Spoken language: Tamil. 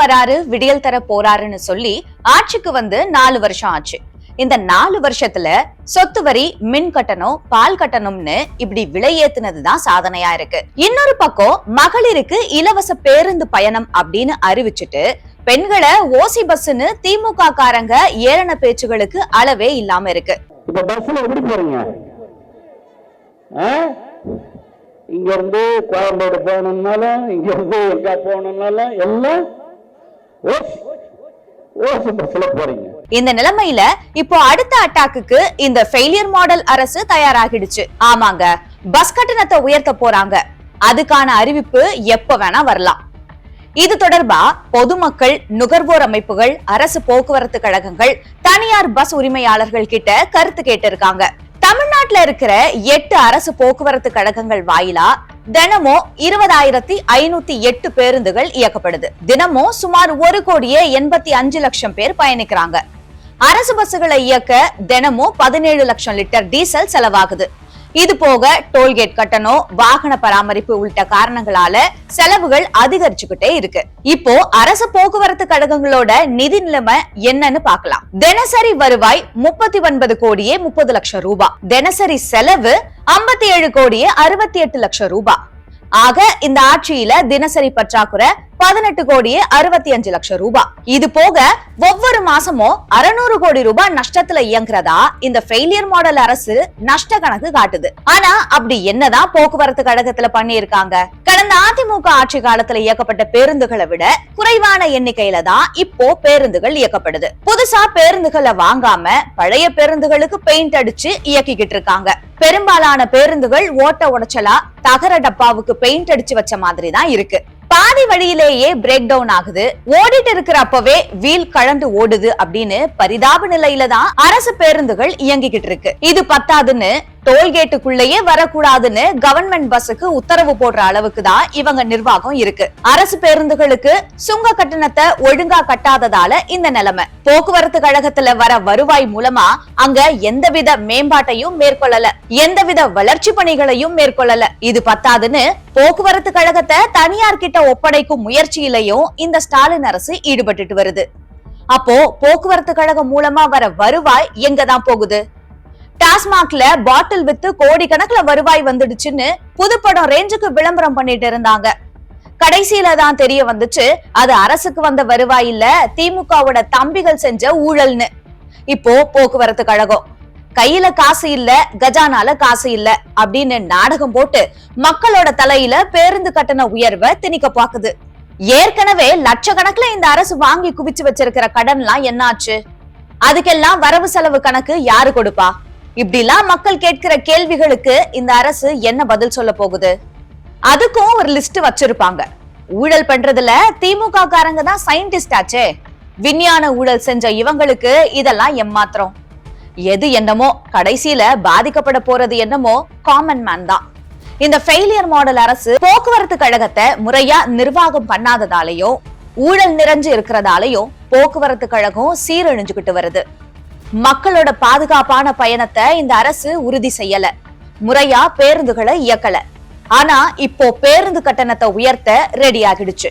வராரு விடியல் தர போறாருன்னு சொல்லி ஆட்சிக்கு வந்து நாலு வருஷம் ஆச்சு. இந்த நாலு வருஷத்துல சொத்து வரி மின் கட்டணம் பால் கட்டணம்னு இப்படி விலை ஏத்துனதுதான் சாதனையா இருக்கு. இன்னொரு பக்கம் மகளிருக்கு இலவச பேருந்து பயணம் அப்படின்னு அறிவிச்சுட்டு பெண்களை ஓசி பஸ்ன்னு திமுக காரங்க ஏளன பேச்சுகளுக்கு அளவே இல்லாம இருக்கு. இப்ப பஸ்ல எப்படி போறீங்க? இங்க இருந்து கோயம்பேடு போகணும்னாலும் இங்க இருந்து எங்க போகணும்னாலும் எல்லாம் ஓசி ஓசி பஸ்ல போறீங்க இந்த நிலைமையில இப்போ அடுத்த அட்டாக்குக்கு இந்த ஃபெயிலியர் மாடல் அரசு தயாராகிடுச்சு. ஆமாங்க. பஸ் கட்டணத்தை உயர்த்த போறாங்க. அதுக்கான அறிவிப்பு எப்ப வேணா வரலாம். இது தொடர்பா பொதுமக்கள் நுகர்வோர் அமைப்புகள் அரசு போக்குவரத்து கழகங்கள் தனியார் பஸ் உரிமையாளர்கள் கிட்ட கருத்து கேட்டிருக்காங்க. தமிழ்நாட்டுல இருக்கிற எட்டு அரசு போக்குவரத்து கழகங்கள் வாயிலா தினமும் இருபதாயிரத்தி ஐநூத்தி எட்டு பேருந்துகள் இயக்கப்படுது. தினமும் சுமார் ஒரு கோடியே எண்பத்தி அஞ்சு லட்சம் பேர் பயணிக்கிறாங்க. அரசு பஸ்ஸுகளை இயக்க தினமும் பதினேழு லட்சம் லிட்டர் டீசல் செலவாகுது. இது போக டோல்கேட் கட்டணம் வாகன பராமரிப்பு உள்ளிட்ட காரணங்களால செலவுகள் அதிகரிச்சுக்கிட்டே இருக்கு. இப்போ அரசு போக்குவரத்து கழகங்களோட நிதி நிலைமை என்னன்னு பார்க்கலாம். தினசரி வருவாய் முப்பத்தி ஒன்பது கோடியே முப்பது லட்சம் ரூபாய் தினசரி செலவு ஐம்பத்தி ஏழு கோடியே அறுபத்தி எட்டு லட்சம் ரூபாய் ஆக இந்த ஆட்சியில தினசரி பற்றாக்குறை பதினெட்டு கோடியே அறுபத்தி அஞ்சு லட்சம் ரூபாய் இது போக ஒவ்வொரு மாசமும் அறுநூறு கோடி ரூபாய் நஷ்டத்துல இயங்குறதா இந்த ஃபெயிலியர் மாடல் அரசு நஷ்ட கணக்கு காட்டுது. ஆனா அப்படி என்னதான் போக்குவரத்து கழகத்துல பண்ணியிருக்காங்க? கடந்த அதிமுக ஆட்சி காலத்துல இயக்கப்பட்ட பேருந்துகளை விட குறைவான எண்ணிக்கையில தான் இப்போ பேருந்துகள் இயக்கப்படுது. புதுசா பேருந்துகளை வாங்காம பழைய பேருந்துகளுக்கு பெயிண்ட் அடிச்சு இயக்கிக்கிட்டு இருக்காங்க. பெரும்பாலான பேருந்துகள் ஓட்ட உடைச்சலா தகர டப்பாவுக்கு பெயிண்ட் அடிச்சு வச்ச மாதிரி தான் இருக்கு. பாதி வழியிலேயே பிரேக் டவுன் ஆகுது. ஓடிட்டு இருக்கிற அப்பவே வீல் கழண்டு ஓடுது அப்படின்னு பரிதாப நிலையில தான் அரசு பேருந்துகள் இயங்கிக்கிட்டு இருக்கு. இது பத்தாதுன்னு டோல்கேட்டுக்குள்ளேயே வரக்கூடாதுன்னு கவர்மெண்ட் பஸ்ஸுக்கு உத்தரவு போடுற அளவுக்கு தான் இவங்க நிர்வாகம் இருக்கு. அரசு பேருந்துகளுக்கு சுங்க கட்டணத்தை ஒழுங்கா கட்டாததால இந்த நிலைமை. போக்குவரத்து கழகத்துல வர வருவாய் மூலமா அங்க எந்தவித மேம்பாட்டையும் மேற்கொள்ளல. எந்தவித வளர்ச்சி பணிகளையும் மேற்கொள்ளல. இது பத்தாதுன்னு போக்குவரத்து கழகத்தை தனியார் கிட்ட ஒப்படைக்கும் முயற்சியிலையும் இந்த ஸ்டாலின் அரசு ஈடுபட்டுட்டு வருது. அப்போ போக்குவரத்து கழகம் மூலமா வர வருவாய் எங்க தான் போகுது? டாஸ்மாக்ல பாட்டில் வித்து கோடிக்கணக்குல வருவாய் வந்துடுச்சுன்னு புதுப்படம் ரேஞ்சுக்கு விளம்பரம் பண்ணிட்டு இருந்தாங்க. கடைசியில தான் தெரிய வந்துச்சு அது அரசுக்கு வந்த வருவாய் இல்ல திமுகவோட தம்பிகள் செஞ்ச ஊழல்னு. இப்போ போக்குவரத்து கழகம். கையில காசு இல்ல கஜானால காசு இல்ல அப்படின்னு நாடகம் போட்டு மக்களோட தலையில பேருந்து கட்டண உயர்வை திணிக்க பாக்குது. ஏற்கனவே லட்சக்கணக்குல இந்த அரசு வாங்கி குவிச்சு வச்சிருக்கிற கடன்லாம் என்னாச்சு? அதுக்கெல்லாம் வரவு செலவு கணக்கு யாரு கொடுப்பா? இப்படிலாம் மக்கள் கேட்கிற கேள்விகளுக்கு இந்த அரசு என்ன பதில் சொல்ல போகுது? அதுக்கும் ஒரு லிஸ்ட் வச்சிருப்பாங்க. ஊழல் பண்றதுல திமுக காரங்க தான் சயின்டிஸ்ட் ஆச்சே. விஞ்ஞான ஊழல் செஞ்ச இவங்களுக்கு இதெல்லாம் எம்மாத்திரம். எது என்னமோ கடைசியில பாதிக்கப்பட போறது என்னமோ காமன் மேன் தான். இந்த ஃபெயிலியர் மாடல் அரசு போக்குவரத்து கழகத்தை முறையா நிர்வாகம் பண்ணாததாலையும் ஊழல் நிறைஞ்சு இருக்கிறதாலையும் போக்குவரத்து கழகம் சீரழிஞ்சுகிட்டு வருது. மக்களோட பாதுகாப்பான பயணத்தை இந்த அரசு உறுதி செய்யல. முறையா பேருந்துகளை இயக்கல. ஆனா இப்போ பேருந்து கட்டணத்தை உயர்த்த ரெடி ஆகிடுச்சு.